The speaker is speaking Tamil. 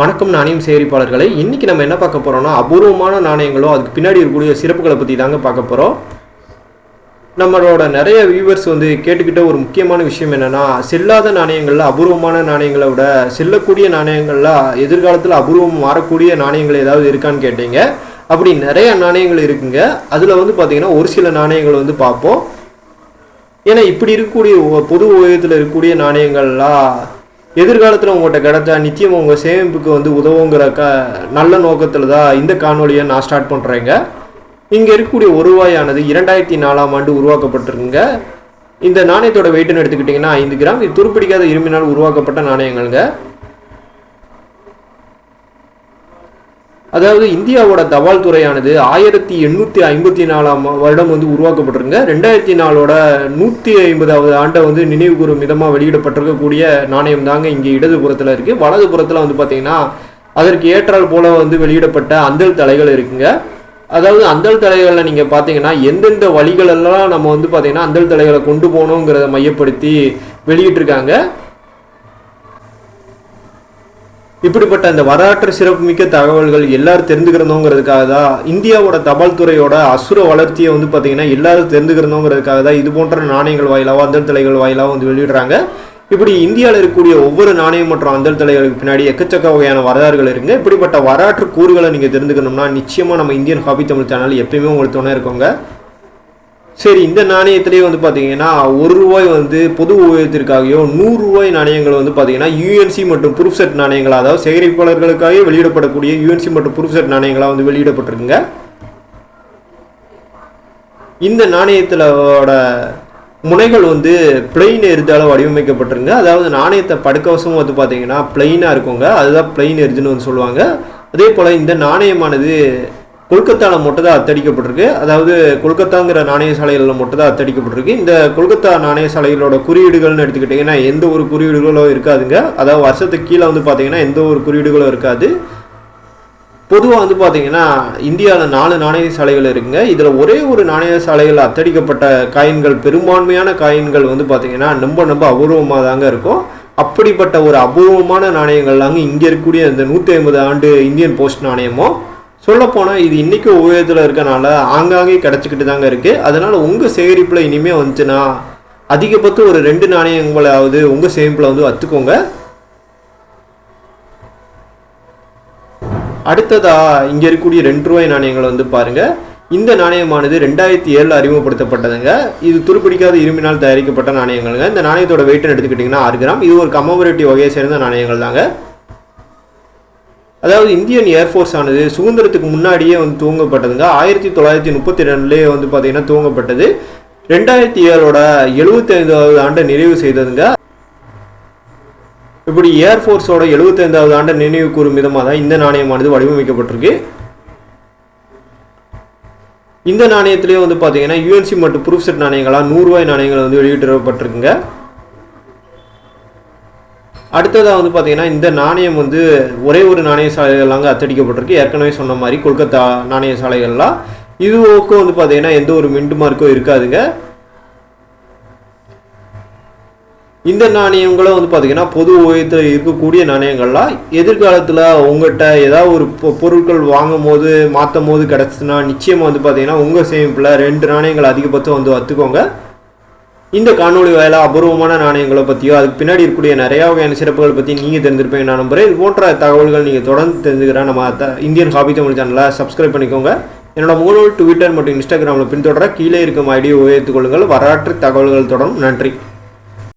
வணக்கம் நாணயம் சேகரிப்பாளர்களை. இன்றைக்கி நம்ம என்ன பார்க்க போகிறோம்னா அபூர்வமான நாணயங்களோ அதுக்கு பின்னாடி இருக்கக்கூடிய சிறப்புகளை பற்றி தாங்க பார்க்க போகிறோம் நம்மளோட நிறைய வியூவர்ஸ் வந்து கேட்டுக்கிட்ட ஒரு முக்கியமான விஷயம் என்னென்னா செல்லாத நாணயங்களில் அபூர்வமான நாணயங்களை விட செல்லக்கூடிய நாணயங்களில் எதிர்காலத்தில் அபூர்வம் மாறக்கூடிய நாணயங்கள் ஏதாவது இருக்கான்னு கேட்டீங்க. அப்படி நிறைய நாணயங்கள் இருக்குங்க. அதில் வந்து பார்த்திங்கன்னா ஒரு சில நாணயங்கள் வந்து பார்ப்போம். ஏன்னா இப்படி இருக்கக்கூடிய பொது உயரத்தில் இருக்கக்கூடிய நாணயங்கள்லாம் எதிர்காலத்தில் உங்கள்கிட்ட கிடைச்சா நிச்சயம் உங்கள் சேமிப்புக்கு வந்து உதவுங்கிற க நல்ல நோக்கத்தில் தான் இந்த காணொலியை நான் ஸ்டார்ட் பண்ணுறேங்க இங்கே இருக்கக்கூடிய ஒரு ரூபாயானது இரண்டாயிரத்தி நாலாம் ஆண்டு உருவாக்கப்பட்டிருக்குங்க. இந்த நாணயத்தோட வெயிட்டுன்னு எடுத்துக்கிட்டிங்கன்னா ஐந்து கிராம். இது துருப்பிடிக்காத இரும்பினால் உருவாக்கப்பட்ட நாணயங்கள்ங்க. அதாவது இந்தியாவோட தபால் துறையானது ஆயிரத்தி எண்ணூற்றி ஐம்பத்தி நாலாம் வருடம் வந்து உருவாக்கப்பட்டிருங்க ரெண்டாயிரத்தி நாலோட நூற்றி ஐம்பதாவது ஆண்டை வந்து நினைவு கூறும் விதமாக வெளியிடப்பட்டிருக்கக்கூடிய நாணயம் தாங்க இங்கே இடதுபுறத்தில் இருக்குது வலதுபுறத்தில் வந்து பார்த்தீங்கன்னா அதற்கு ஏற்றால் போல வந்து வெளியிடப்பட்ட அந்தல் தலைகள் இருக்குங்க. அதாவது அந்தல் தலைகளில் நீங்கள் பார்த்தீங்கன்னா எந்தெந்த வழிகளெல்லாம் நம்ம வந்து பார்த்தீங்கன்னா அந்தல் தலைகளை கொண்டு போகணுங்கிறத மையப்படுத்தி வெளியிட்டிருக்காங்க. இப்படிப்பட்ட அந்த வரலாற்று சிறப்புமிக்க தகவல்கள் எல்லாரும் தெரிஞ்சுக்கிறணுங்கிறதுக்காக தான் இந்தியாவோட தபால் துறையோட அசுர வளர்ச்சியை வந்து பார்த்தீங்கன்னா எல்லாரும் தெரிஞ்சுக்கிறணுங்கிறதுக்காக தான் இது போன்ற நாணயங்கள் வாயிலாக அந்தல் தலைகள் வாயிலாக வந்து வெளியிடுறாங்க. இப்படி இந்தியாவில் இருக்கக்கூடிய ஒவ்வொரு நாணயம் மற்றும் அந்தல் தலைகளுக்கு பின்னாடி எக்கச்சக்க வகையான வரலாறுகள் இருக்குங்க. இப்படிப்பட்ட வரலாற்று கூறுகளை நீங்கள் தெரிஞ்சுக்கணும்னா நிச்சயமாக நம்ம இந்தியன் ஹாபி தமிழ் சேனல் எப்பயுமே உங்களுக்கு துணை இருக்கோங்க. சரி இந்த நாணயத்திலேயே வந்து பார்த்தீங்கன்னா ஒரு ரூபாய் வந்து பொது உபயோகத்திற்காகவோ நூறு ரூபாய் நாணயங்கள் வந்து பார்த்தீங்கன்னா யூஎன்சி மற்றும் ப்ரூஃப் செட் நாணயங்கள் அதாவது சேகரிப்பாளர்களுக்காக வெளியிடப்படக்கூடிய யூஎன்சி மற்றும் ப்ரூஃப் செட் நாணயங்களாக வந்து வெளியிடப்பட்டிருக்குங்க. இந்த நாணயத்திலோட முனைகள் வந்து பிளெயின் எரிதால வடிவமைக்கப்பட்டிருங்க அதாவது நாணயத்தை படுக்கவசமும் வந்து பார்த்தீங்கன்னா பிளெயினாக இருக்குங்க. அதுதான் பிளெயின் எரிதுன்னு வந்து சொல்லுவாங்க. அதே போல் இந்த நாணயமானது கொல்கத்தாவில் மட்டும் தான் அத்தடிக்கப்பட்டிருக்கு. அதாவது கொல்கத்தாங்கிற நாணய சாலைகளில் மட்டும் தான் அத்தடிக்கப்பட்டிருக்கு. இந்த கொல்கத்தா நாணய சாலைகளோட குறியீடுகள்னு எடுத்துக்கிட்டிங்கன்னா எந்த ஒரு குறியீடுகளும் இருக்காதுங்க. அதாவது வருஷத்துக்கு கீழே வந்து பார்த்தீங்கன்னா எந்த ஒரு குறியீடுகளும் இருக்காது. பொதுவாக வந்து பார்த்தீங்கன்னா இந்தியாவில் நாலு நாணய சாலைகள் இருக்குங்க. இதில் ஒரே ஒரு நாணய சாலைகள் அத்தடிக்கப்பட்ட காயின்கள் பெரும்பான்மையான காயின்கள் வந்து பார்த்தீங்கன்னா ரொம்ப ரொம்ப அபூர்வமாக தாங்க இருக்கும். அப்படிப்பட்ட ஒரு அபூர்வமான நாணயங்கள் தாங்க இங்கே இருக்கக்கூடிய இந்த நூற்றி ஐம்பது ஆண்டு இந்தியன் போஸ்ட் நாணயமும். சொல்லப்போனால் இது இன்றைக்கி உபயோகத்தில் இருக்கனால ஆங்காங்கே கிடச்சிக்கிட்டு தாங்க இருக்குது அதனால் உங்கள் சேகரிப்பில் இனிமேல் வந்துச்சுன்னா அதிகபட்சம் ஒரு ரெண்டு நாணயங்களாவது உங்கள் சேமிப்பில் வந்து வத்துக்கோங்க அடுத்ததா இங்கே இருக்கக்கூடிய ரெண்டு ரூபாய் நாணயங்களை வந்து பாருங்கள் இந்த நாணயமானது ரெண்டாயிரத்தி ஏழில் அறிமுகப்படுத்தப்பட்டதுங்க. இது துருப்பிடிக்காத இரும்பினால் தயாரிக்கப்பட்ட நாணயங்கள்ங்க. இந்த நாணயத்தோட வெயிட்னு எடுத்துக்கிட்டிங்கன்னா ஆறு கிராம். இது ஒரு கமோபரேட்டிவ் வகையை சேர்ந்த நாணயங்கள் தாங்க. அதாவது இந்தியன் ஏர்ஃபோர்ஸ் ஆனது சுதந்திரத்துக்கு முன்னாடியே வந்து துவங்கப்பட்டதுங்க ஆயிரத்தி தொள்ளாயிரத்தி முப்பத்தி ரெண்டுலேயே வந்து பார்த்தீங்கன்னா துவங்கப்பட்டது ரெண்டாயிரத்தி ஏழோட எழுபத்தைந்தாவது ஆண்டை நிறைவு செய்ததுங்க. இப்படி ஏர்ஃபோர்ஸோட எழுபத்தைந்தாவது ஆண்டை நினைவு கூறும் விதமாக தான் இந்த நாணயமானது வடிவமைக்கப்பட்டிருக்கு. இந்த நாணயத்திலேயே வந்து பார்த்தீங்கன்னா யூஎன்சி மற்றும் ப்ரூஃப் செட் நாணயங்களாக நூறுரூவாய் நாணயங்கள் வந்து வெளியிடப்பட்டிருக்குங்க அடுத்ததாக வந்து பார்த்தீங்கன்னா இந்த நாணயம் வந்து ஒரே ஒரு நாணய சாலைகள்லாங்க அத்தடிக்கப்பட்டிருக்கு. ஏற்கனவே சொன்ன மாதிரி கொல்கத்தா நாணய சாலைகள்லாம் இதுவுக்கும் வந்து பார்த்தீங்கன்னா எந்த ஒரு மின்ட் மார்க்கும் இருக்காதுங்க. இந்த நாணயங்களும் வந்து பார்த்தீங்கன்னா பொது உபயோகத்தில் இருக்கக்கூடிய நாணயங்கள்லாம் எதிர்காலத்தில் உங்கள்கிட்ட ஏதாவது ஒரு பொ- பொருட்கள் வாங்கும் போது மாற்றும் போது கிடச்சுன்னா நிச்சயமாக வந்து பார்த்தீங்கன்னா உங்கள் சேமிப்பில் ரெண்டு நாணயங்கள் அதிகபட்சம் வந்து வத்துக்கோங்க. இந்த காணொளி வாயிலாக அபூர்வமான நாணயங்களை பற்றியோ அதுக்கு பின்னாடி இருக்கக்கூடிய நிறையா வகையான சிறப்புகள் பற்றி நீங்கள் தெரிஞ்சிருப்பீங்க நான் நம்புறேன். இது போன்ற தகவல்கள் நீங்கள் தொடர்ந்து தெரிஞ்சுக்கிறேன். நம்ம த- இந்தியன் ஹாபி தமிழ் சேனலை சப்ஸ்கிரைப் பண்ணிக்கோங்க. என்னோட முகநூல் ட்விட்டர் மற்றும் இன்ஸ்டாகிராமில் பின்தொடர கீழே இருக்கும் ஐடியை உயர்த்துக் கொள்ளுங்கள். வரலாற்று தகவல்கள் தொடரும். நன்றி.